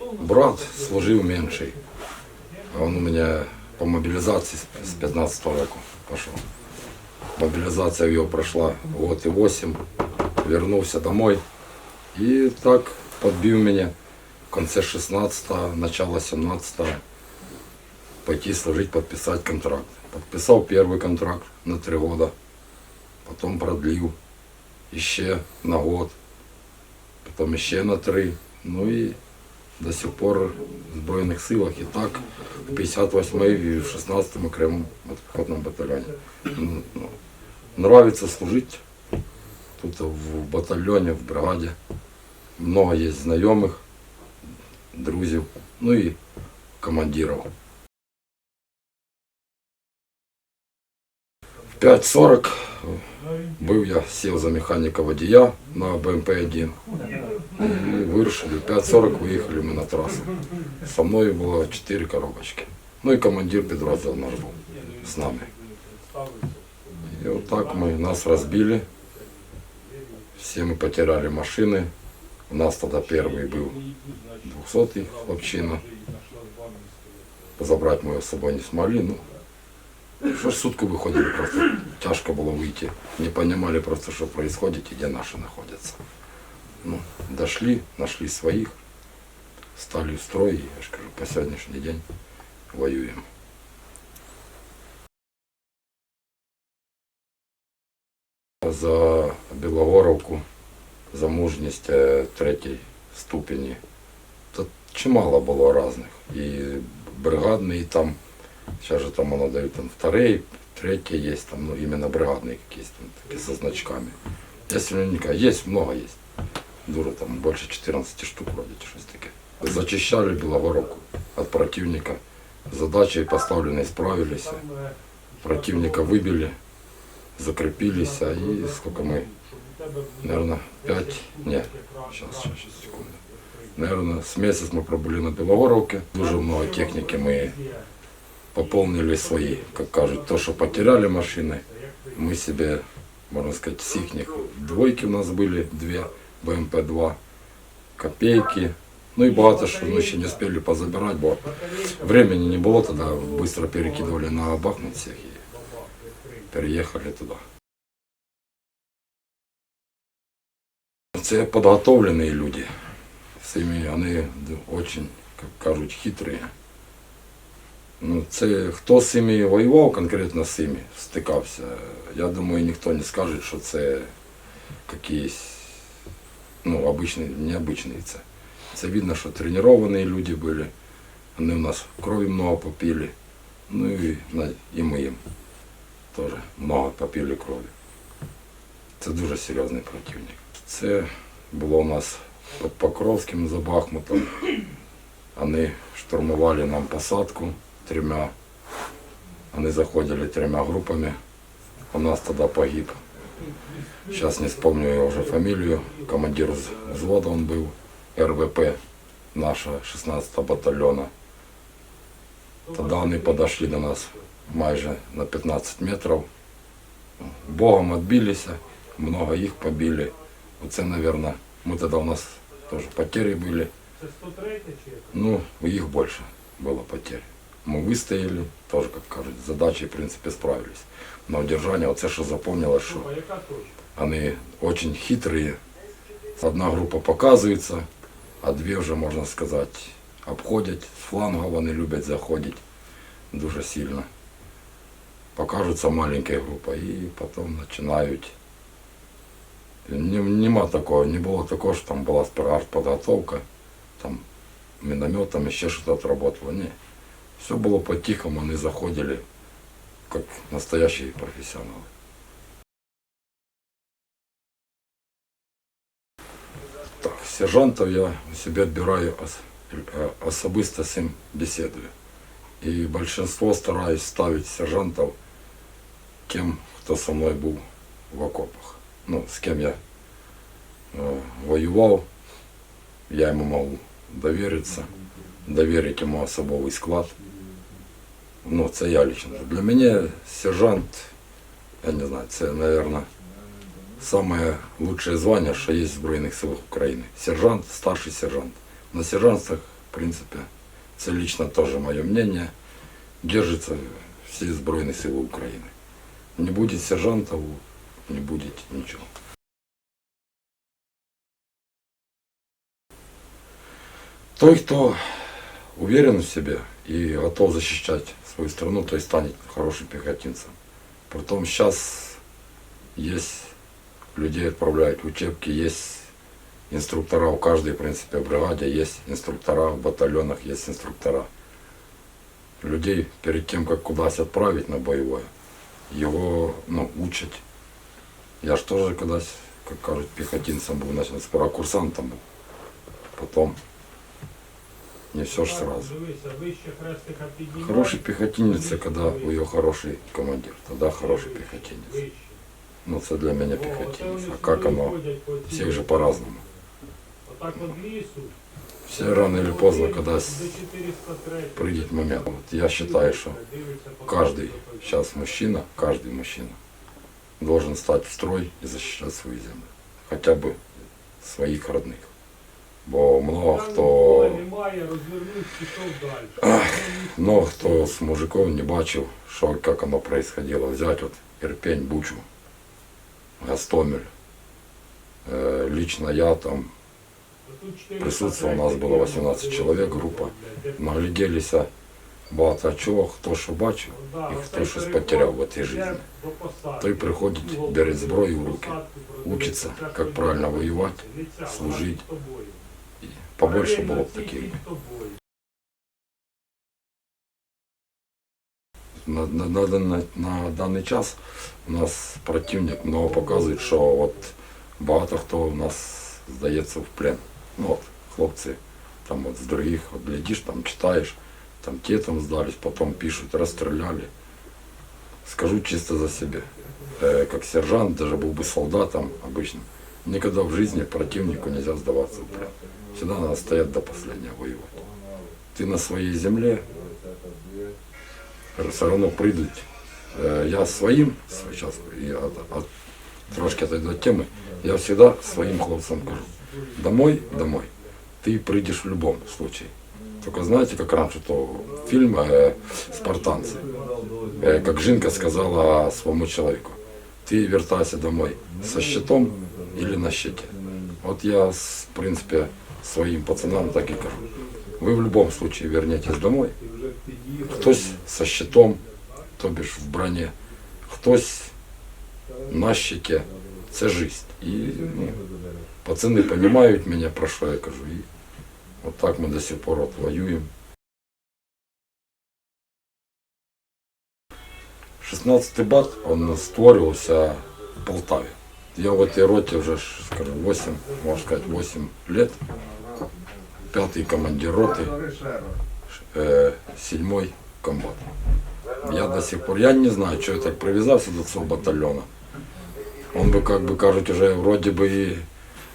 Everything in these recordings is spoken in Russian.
Брат служив менший. А он у меня по мобилизации с 15 року пошел. Мобилизация в его прошла год и восемь. Вернулся домой. И так подбил меня в конце 16-го, начало 17-го пойти служить, подписать контракт. Подписал первый контракт на три года. Потом продлил еще на год. Потом еще на три. Ну и до сих пор в Збройних силах і так в 58-й і в 16-му окремому піхотному батальйоні. Нравиться служити тут в батальйоні, в бригаді. Много є знайомих, друзів, ну і командирів. 5.40 був я, сів за механіка водія на БМП-1. І вирушили. В 5.40 виїхали ми на трасу. Со мною було 4 коробочки. Ну і командир підрозділу наш був з нами. І отак ми нас розбили. Всі ми потеряли машини. У нас тоді перший був 200-й хлопчина. Забрати ми його з собою не змогли. Ну, что ж сутку выходили просто. Тяжко было выйти. Не понимали просто, что происходит и где наши находятся. Ну, дошли, нашли своих, стали в строй, и, я же говорю, по сегодняшний день воюем. За Білогоровку, за мужність е, третій ступені. Та чимало було різних. І бригадний там, Сейчас же там оно дают там вторые, третьи есть, там, ну, именно бригадные какие-то, там, такие со значками. Если наверняка, есть, много есть. Дура, там больше 14 штук вроде, что таке. Зачищали Белогоровку от противника. Задачей поставленной справились. Противника выбили, закрепились, а и сколько мы, наверное, 5, нет, сейчас, сейчас, сейчас, секунду. Наверное, с месяц мы пробыли на Белогоровке. Дуже много техники мы пополнили свои, как кажут, то, что потеряли машины, мы себе, можно сказать, с их двойки у нас были, две, БМП-2, копейки, ну и багато що ми ще не успели позабирать, бо времени не було тоді, быстро перекидывали на Бахмут всех и переехали туда. Це підготовлені люди. Самі вони дуже, як кажуть, хитрі. Ну, це хто з цими воював конкретно з цими, стикався. Я думаю, ніхто не скаже, що це якісь ну, обичні, необичні це. Це видно, що треновані люди були. Вони у нас крові много попили. Ну і, і ми їм теж много попили крові. Це дуже серйозний противник. Це було у нас під Покровським за Бахмутом. Вони штурмували нам посадку тремя. Они заходили тремя группами. У нас тогда погиб. Сейчас не вспомню его уже фамилию. Командир вз- взвода он был. РВП наша 16 батальона. Тогда они подошли до нас майже на 15 метров. Богом отбились, много их побили. Оце, наверное, мы тогда у нас тоже потери были. Ну, их больше было потерь Мы выстояли, тоже, как кажуть, з задачей, в принципе, справились. На удержание, оце, що запомнилось, що вони очень хитрые. Одна група показується, а дві вже, можна сказати, обходять. З флангу вони люблять заходити дуже сильно. Покажуться маленька група і потім починають. Не- Нема такого, не було такого, що там була артподготовка, там мінометами ще щось отработало. Ні. Все было по-тихому, они заходили как настоящие профессионалы. Так, сержантов я у себя отбираю э, особисто с ним беседую. И большинство стараюсь ставить сержантов тем, кто со мной был в окопах. Ну, с кем я э, воевал, я ему могу довериться, доверить ему особовый склад. Ну, це я лично. Для мене сержант, я не знаю, це, мабуть, самое лучшее звание, що є в Збройних силах України. Сержант, старший сержант. На сержантах в принципе, это лично тоже мое мнение, держится все Збройные силы Украины. Не будет сержантов, не будет ничего. Той, кто уверен в себе и готов защищать свою страну, то и станет хорошим пехотинцем. Притом сейчас есть людей отправляют в учебки, есть инструктора, у каждой, в принципе, бригаде есть инструктора, в батальонах есть инструктора. Людей перед тем, как куда-то отправить на боевое, его ну, учат. Я ж тоже когда, как кажуть, пехотинцем был, начал сперва курсантом был. Потом не все ж сразу. Дивися, вище хрестика піднімай. Хороший пехотинец, це когда у його хороший командир, тогда хороший пехотинец. Вище. Ну, це для мене О, оце пехотинец. вони А как собі оно? ходять по цій- Всех же по-разному. Отак от лісу. Все рано или поздно, когда До 403. придет момент. Вот я считаю, что Дивиться по каждый тому, що сейчас мужчина, каждый мужчина должен стать в строй и защищать свою землю. Хотя бы своих родных. Бо много Там хто, ніколи Немає, розвернусь, пішов далі. много хто з мужиков не бачив, що, как оно происходило. Взять вот Ирпень, Бучу, Гастомель. Э, лично я там Тут 403 Присутствие у нас было 18 человек, группа. нагляделися багато чого, хто що бачив, Да, і оцей хто щось переход потеряв в цій йде житті. до посадки. Той приходить, Другого бере зброю в руки, посадку продивиться, учиться, це як правильно тобі воювати, лиця, служити. вона з тобою. І побольше Паралельно було б ці таких. під тобою. На, на, на, на, на даний час у нас противник много показує, що от багато хто у нас здається в плен. Ну от, хлопці там от з других, от глядиш, там читаєш, там ті там здались, потім пишуть, розстріляли. Скажу чисто за себе. Э, как сержант, даже был бы солдатом обычным, никогда в жизни противнику нельзя сдаваться в плен. Всегда надо стоять до последнего воевать. Ты на своей земле, все равно прийдуть. Э, Я своим, сейчас, и от, от, трошки отойду от темы, я всегда своим хлопцам кажу, домой, домой, ты придешь в любом случае. Только знаете, как раньше то фильм э, «Спартанцы», э, как Жинка сказала своему человеку, ты вертайся домой со щитом или на щите. Вот я, с- в принципе, своим пацанам так и кажу. Вы в любом случае вернетесь домой, хтось со щитом, то бишь в броне, хтось на щите. Це жизнь. І ну, пацани розуміють мене, про що я кажу. І от так ми до сих пор от воюємо. 16-й бат, он створювався в Полтаві. Я в этой роте вже, ж, скажу, 8, можна сказати, 8 лет. Пятый командир роты, э, седьмой комбат. Я до сих пор, я не знаю, что я так привязался до своего батальона. Он бы, как бы, кажуть, уже вроде бы и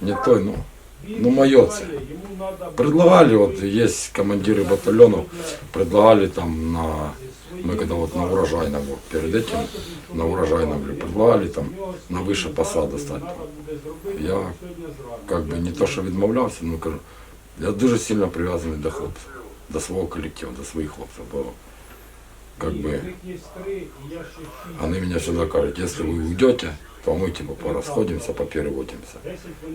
не той, ну, ну, мое Предлагали, вот есть командиры батальонов, предлагали там на, мы когда вот на урожайном, вот перед этим, на урожайном говорю, предлагали там на выше посада стать. Я как бы не то, що відмовлявся, ну кажу, я дуже сильно прив'язаний до хлопців, до свого колективу, до своїх хлопців. Бо как бы они меня всегда кажут, если вы уйдете, то мы типа порасходимся, попереводимся.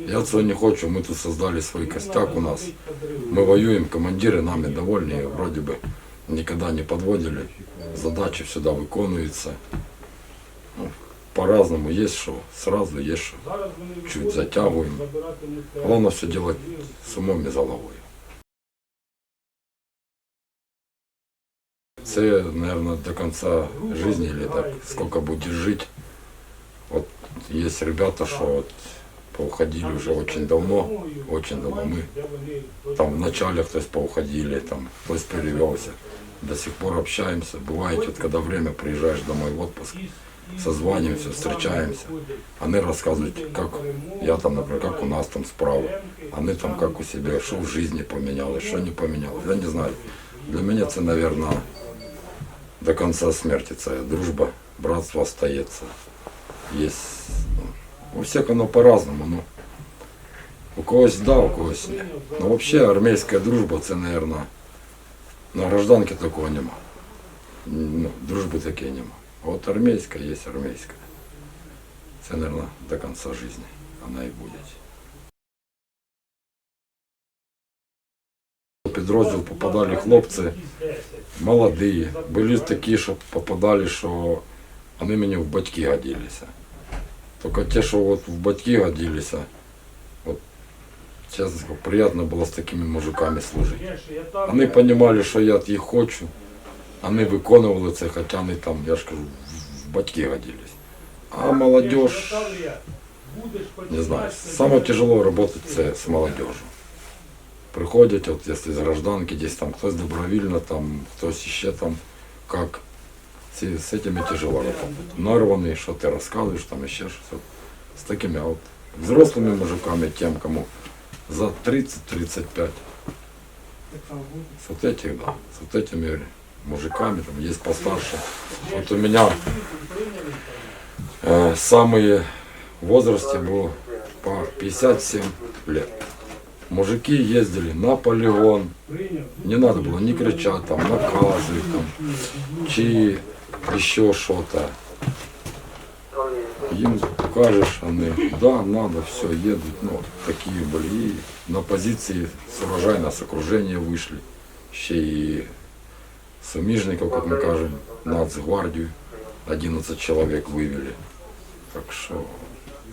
Я цього не хочу, мы тут создали свой костяк у нас. Мы воюем, командиры нами довольны, и вроде бы никогда не подводили. Задачи всегда выполняются. Ну, по-разному есть что, сразу есть что. чуть затягуємо. Главное все делать с умом и головой. Це, наверное, до конца жизни или так, сколько будешь жить. Вот есть ребята, что вот поуходили уже очень давно, очень давно. Мы там в начале кто-то поуходили, там кто-то перевелся До сих пор общаемся. Бывает, вот когда время приезжаешь домой в отпуск, созваниваемся, встречаемся. Они рассказывают, как я там, например, как у нас там справа. Они там как у себя, что в жизни поменялось, что не поменялось. Я не знаю. Для меня это, наверное, до конца смерти це дружба, братство остается. Есть, ну, у всех оно по-разному, но У когось да, у когось ні. Ну взагалі армійська дружба це, мабуть, на гражданці такого нема. Ну, дружби такої нема. От армійська є армійська. Це, мабуть, до кінця життя вона і буде. У підрозділ попадали хлопці молоді. Були такі, що попадали, що вони мені в батьки годилися. Тільки ті, що от в батьки годилися, чесно скажу, приємно було з такими мужиками служити. Вони розуміли, що я їх хочу, вони виконували це, хоча вони там, я ж кажу, в- в батьки годились. А молодежь, не знаю, саме тяжело работать це з молодежью. Приходять, от якщо з гражданки, десь там хтось добровільно, там хтось ще там, как. Ці, з этими тяжело работать. Нарваний, що ти розказуєш, там ще щось. От, з такими, а от взрослими мужиками, тем, кому за 30-35. С вот этих, да, с вот этими мужиками, там есть постарше. Вот у меня э, самые в возрасте было по 57 лет. Мужики ездили на полигон, не надо было ни кричать, там, наказывать, там, чи еще что-то. Им кажешь, они, да, надо, все, едут, ну, такие были. И на позиции с урожайного, с окружения вышли. Ще и сумижников, как мы кажем, нацгвардию, 11 человек вывели. Так что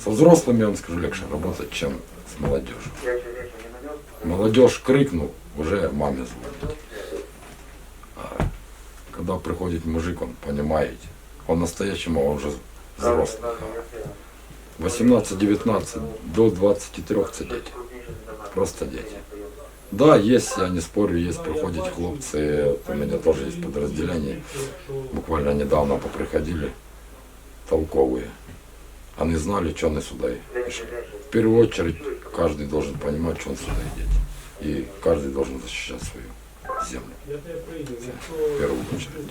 со взрослыми, я вам скажу, легче работать, чем с молодежью. Молодежь крикнул, уже маме звонит. А когда приходит мужик, он понимает, он настоящему, он уже взрослый. 18-19 до 23 це дети. Просто дети. Да, есть, я не спорю, есть, приходят хлопцы, у меня тоже есть подразделение, буквально недавно поприходили, толковые. Они знали, что они сюда пришли. В первую очередь, каждый должен понимать, что он сюда идет. И каждый должен защищать свою землю. В первую очередь.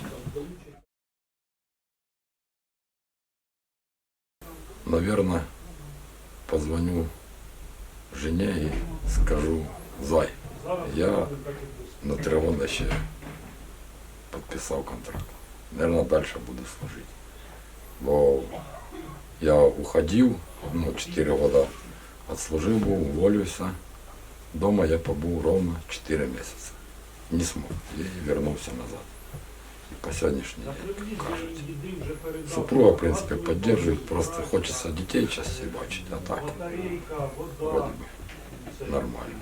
Наверное, позвоню жене и скажу, Зай, я на еще подписал контракт. Наверное, дальше буду служить. Бо я уходил, ну, 4 года отслужил был, уволился. Дома я побыл ровно 4 месяца. Не смог. И вернулся назад. По сегодняшний день, как кажется. Супруга, в принципе, поддерживает, просто хочется детей часто бачить, а так, вроде бы, нормально.